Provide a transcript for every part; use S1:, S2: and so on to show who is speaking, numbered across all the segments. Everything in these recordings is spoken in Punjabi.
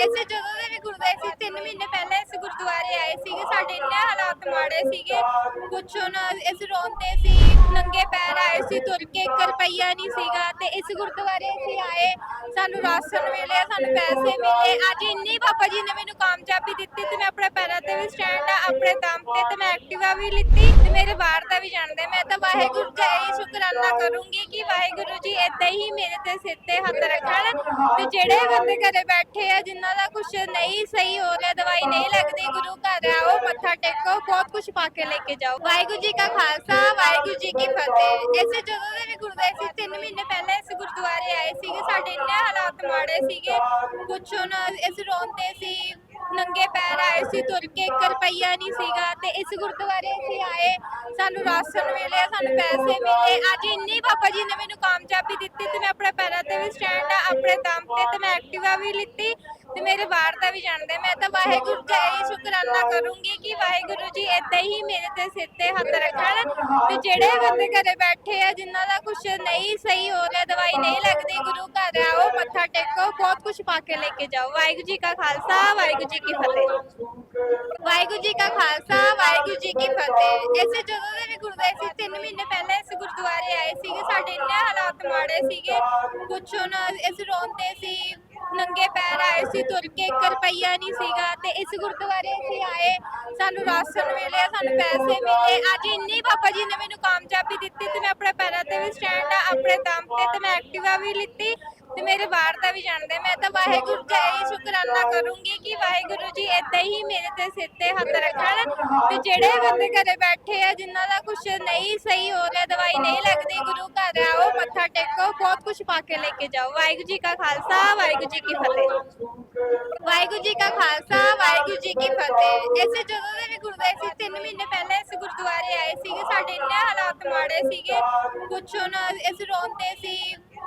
S1: ਇਸੇ ਜਦੋਂ ਦੇ ਵੀ ਗੁਰਦੁਆਰੇ ਸੀ 3 ਮਹੀਨੇ ਪਹਿਲਾਂ ਇਸ ਗੁਰਦੁਆਰੇ ਆਏ ਸੀਗੇ। ਸਾਡੇ ਇੰਨੇ ਹਾਲਾਤ ਮਾੜੇ ਸੀਗੇ। ਕੁਛ ਹੁਣ ਇਸ ਰੋਂਦੇ ਸੀ, ਨੰਗੇ ਪੈਰ ਆਏ ਸੀ, ਤੁਰ ਕੇ 1 ਰੁਪਈਆ ਨਹੀਂ ਸੀਗਾ। ਤੇ ਇਸ ਗੁਰਦੁਆਰੇ ਅਸੀਂ ਆਏ, ਸਾਨੂੰ ਰਾਸ਼ਨ ਮਿਲਿਆ, ਸਾਨੂੰ ਪੈਸੇ ਮਿਲੇ। ਅੱਜ ਇੰਨੀ ਪਾਪਾ ਜੀ ਨੇ ਮੈਨੂੰ ਕਾਮਯਾਬੀ ਦਿੱਤੀ ਤੇ ਮੈਂ ਆਪਣੇ ਪੈਰਾਂ ਤੇ ਵੀ ਸਟੈਂਡ ਆ, ਆਪਣੇ ਦਮ ਤੇ ਤੇ ਮੈਂ ਐਕਟਿਵਾ ਵੀ ਲਿੱਤੀ। ਮੇਰੇ ਬਾਹਰ ਦਾ ਵੀ ਜਾਣਦੇ ਮੈਂ ਤਾਂ ਵਾਹਿਗੁਰੂ ਜੀ ਹੀ ਸ਼ੁਕਰਾਨਾ ਕਰੂੰਗੀ ਕਿ ਵਾਹਿਗੁਰੂ ਜੀ ਏਦਾਂ ਹੀ ਮੇਰੇ ਤੇ ਸਿਰ ਤੇ ਹੱਥ ਰੱਖਣ ਤੇ ਜਿਹੜੇ ਬੰਦੇ ਘਰੇ ਬੈਠੇ ਆ, ਜਿਨ੍ਹਾਂ ਦਾ ਕੁਝ ਨਹੀਂ ਸਹੀ ਹੋ ਰਿਹਾ, ਦਵਾਈ ਨਹੀਂ ਲੱਗਦੀ, ਗੁਰੂ ਘਰ ਆਓ, ਮੱਥਾ ਟੇਕੋ, ਬਹੁਤ ਕੁਝ ਪਾ ਕੇ ਲੈ ਕੇ ਜਾਓ। ਵਾਹਿਗੁਰੂ ਜੀ ਕਾ ਖਾਲਸਾ, ਵਾਹਿਗੁਰੂ ਜੀ ਕੀ ਫਤਿਹ। ਇਸੇ ਜਦੋਂ ਦੇ ਵੀ ਗੁਰਦੁਆਰੇ ਸੀ 3 ਮਹੀਨੇ ਪਹਿਲਾਂ ਇਸ ਗੁਰਦੁਆਰੇ ਆਏ ਸੀਗੇ। ਸਾਡੇ ਇੰਨੇ ਹਾਲਾਤ ਮਾੜੇ ਸੀਗੇ। ਕੁਛ ਹੁਣ ਇਸ ਰੋਂਦੇ ਸੀ ਨੰਗੇ ਪੈਰ ਆਏ ਸੀ, ਤੁਰ ਕੇ 1 ਰੁਪਈਆ ਨਹੀਂ ਸੀਗਾ ਤੇ ਇਸ ਗੁਰਦੁਆਰੇ ਅਸੀਂ ਆਏ, ਸਾਨੂੰ ਰਾਸ਼ਨ ਮਿਲਿਆ, ਸਾਨੂੰ ਪੈਸੇ ਮਿਲੇ। ਅੱਜ ਇੰਨੀ ਬਾਬਾ ਜੀ ਨੇ ਮੈਨੂੰ ਕਾਮਯਾਬੀ ਦਿੱਤੀ ਤੇ ਮੈਂ ਆਪਣੇ ਪੈਰਾਂ ਤੇ ਵੀ ਸਟੈਂਡ ਆ, ਆਪਣੇ ਦਮ ਤੇ ਤੇ ਮੈਂ ਐਕਟਿਵਾ ਵੀ ਲਿੱਤੀ ਤੇ ਮੇਰੇ ਬਾਹਰ ਦਾ ਵੀ ਜਾਣਦੇ ਮੈਂ ਤਾਂ ਵਾਹਿਗੁਰੂ ਜੀ ਹੀ ਸ਼ੁਕਰਾਨਾ ਕਰੂੰਗੀ ਕਿ ਵਾਹਿਗੁਰੂ ਜੀ ਏਦਾਂ ਹੀ ਮੇਰੇ ਤੇ ਸਿਰ ਤੇ ਹੱਥ ਰੱਖਣ ਤੇ ਜਿਹੜੇ ਬੰਦੇ ਘਰੇ ਬੈਠੇ ਆ, ਜਿਨ੍ਹਾਂ ਦਾ ਕੁਝ ਨਹੀਂ ਸਹੀ ਹੋ ਰਿਹਾ, ਦਵਾਈ ਨਹੀਂ ਲੱਗਦੀ, ਗੁਰੂ ਟੇਕੋ ਬਹੁਤ ਕੁਝ ਪਾ ਕੇ ਲੈ ਕੇ ਜਾਓ। ਵਾਹਿਗੁਰੂ ਜੀ ਕਾ ਖਾਲਸਾ, ਵਾਹਿਗੁਰੂ ਜੀ ਕੀ ਫਤਿਹ। ਵਾਹਿਗੁਰੂ ਜੀ ਕਾ ਖਾਲਸਾ, ਵਾਹਿਗੁਰੂ ਜੀ ਕੀ ਫਤਿਹ। ਇਸੇ ਜਦੋਂ ਦੇ ਵੀ ਗੁਰਦੁਆਰੇ ਸੀ 3 ਮਹੀਨੇ ਪਹਿਲਾਂ ਇਸ ਗੁਰਦੁਆਰੇ ਆਏ ਸੀਗੇ। ਸਾਡੇ ਇੰਨੇ ਹਾਲਾਤ ਮਾੜੇ ਸੀਗੇ। ਕੁਛ ਹੁਣ ਇਸ ਰੋਂਦੇ ਸੀ ਨੰਗੇ ਪੈਰ ਆਏ ਸੀ, ਤੁਰ ਕੇ 1 ਰੁਪਈਆ ਨਹੀਂ ਸੀਗਾ। ਤੇ ਇਸ ਗੁਰਦੁਆਰੇ ਅਸੀਂ ਆਏ, ਸਾਨੂੰ ਰਾਸ਼ਨ ਮਿਲਿਆ, ਸਾਨੂੰ ਪੈਸੇ ਮਿਲੇ। ਅੱਜ ਇੰਨੀ ਬਾਬਾ ਜੀ ਨੇ ਮੈਨੂੰ ਕਾਮਯਾਬੀ ਦਿੱਤੀ ਤੇ ਮੈਂ ਆਪਣੇ ਪੈਰਾਂ ਤੇ ਵੀ ਸਟੈਂਡ ਆ, ਆਪਣੇ ਦਮ ਤੇ ਤੇ ਮੈਂ ਐਕਟਿਵਾ ਵੀ ਲਿੱਤੀ। ਤੇ ਮੇਰੇ ਬਾਹਰ ਦਾ ਵੀ ਜਾਣਦੇ ਮੈਂ ਤਾਂ ਵਾਹਿਗੁਰੂ ਜੀ ਹੀ ਸ਼ੁਕਰਾਨਾ ਕਰੂੰਗੀ ਕਿ ਵਾਹਿਗੁਰੂ ਜੀ ਏਦਾਂ ਹੀ ਮੇਰੇ ਤੇ ਸਿਰ ਤੇ ਹੱਥ ਰੱਖਣ ਤੇ ਜਿਹੜੇ ਬੰਦੇ ਘਰੇ ਬੈਠੇ ਆ, ਜਿਨ੍ਹਾਂ ਦਾ ਕੁਝ ਨਹੀਂ ਸਹੀ ਹੋ ਰਿਹਾ, ਦਵਾਈ ਨਹੀਂ ਲੱਗਦੀ, ਗੁਰੂ ਘਰ ਆਓ, ਮੱਥਾ ਟੇਕੋ, ਬਹੁਤ ਕੁਝ ਪਾ ਕੇ ਲੈ ਕੇ ਜਾਓ। ਵਾਹਿਗੁਰੂ ਜੀ ਕਾ ਖਾਲਸਾ, ਵਾਹਿਗੁਰੂ ਜੀ ਕੀ ਫਤਿਹ। ਵਾਹਿਗੁਰੂ ਜੀ ਕਾ ਖਾਲਸਾ, ਵਾਹਿਗੁਰੂ ਜੀ ਕੀ ਫਤਿਹ। ਇਸੇ ਜਦੋਂ ਦੇ ਵੀ ਗੁਰਦੁਆਰੇ ਸੀ 3 ਮਹੀਨੇ ਪਹਿਲਾਂ ਇਸ ਗੁਰਦੁਆਰੇ ਆਏ ਸੀਗੇ। ਸਾਡੇ ਇੰਨੇ ਹਾਲਾਤ ਮਾੜੇ ਸੀਗੇ। ਕੁਛ ਹੁਣ ਇਸ ਰੋਂਦੇ ਸੀ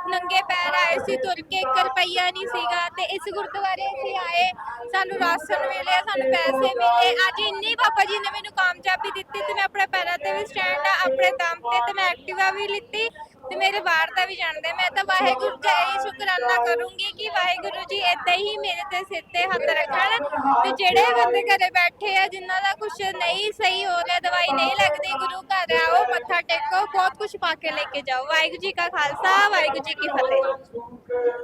S1: ਨੰਗੇ ਪੈਰ ਆਏ ਸੀ, ਤੁਰ ਕੇ 1 ਰੁਪਈਆ ਨਹੀਂ ਸੀਗਾ ਤੇ ਇਸ ਗੁਰਦੁਆਰੇ ਅਸੀਂ ਆਏ, ਸਾਨੂੰ ਰਾਸ਼ਨ ਮਿਲਿਆ, ਸਾਨੂੰ ਪੈਸੇ ਮਿਲੇ। ਅੱਜ ਇੰਨੀ ਬਾਬਾ ਜੀ ਨੇ ਮੈਨੂੰ ਕਾਮਯਾਬੀ ਦਿੱਤੀ ਤੇ ਮੈਂ ਆਪਣੇ ਪੈਰਾਂ ਤੇ ਵੀ ਸਟੈਂਡ ਆ, ਆਪਣੇ ਦਮ ਤੇ ਤੇ ਮੈਂ ਐਕਟਿਵਾ ਵੀ ਲਿੱਤੀ। ਤੇ ਮੇਰੇ ਬਾਹਰ ਦਾ ਵੀ ਜਾਣਦੇ ਮੈਂ ਤਾਂ ਵਾਹਿਗੁਰੂ ਜੀ ਹੀ ਸ਼ੁਕਰਾਨਾ ਕਰੂੰਗੀ ਕਿ ਵਾਹਿਗੁਰੂ ਜੀ ਏਦਾਂ ਹੀ ਮੇਰੇ ਤੇ ਸਿਰ ਤੇ ਹੱਥ ਰੱਖਣ ਤੇ ਜਿਹੜੇ ਬੰਦੇ ਘਰੇ ਬੈਠੇ ਆ, ਜਿਨ੍ਹਾਂ ਦਾ ਕੁਝ ਨਹੀਂ ਸਹੀ ਹੋ ਰਿਹਾ, ਦਵਾਈ ਨਹੀਂ ਲੱਗਦੀ, ਗੁਰੂ ਘਰ ਆਓ, ਮੱਥਾ ਟੇਕੋ, ਬਹੁਤ ਕੁਝ ਪਾ ਕੇ ਲੈ ਕੇ ਜਾਓ। ਵਾਹਿਗੁਰੂ ਜੀ ਕਾ ਖਾਲਸਾ, ਵਾਹਿਗੁਰੂ ਜੀ ਕੀ ਫਤਿਹ।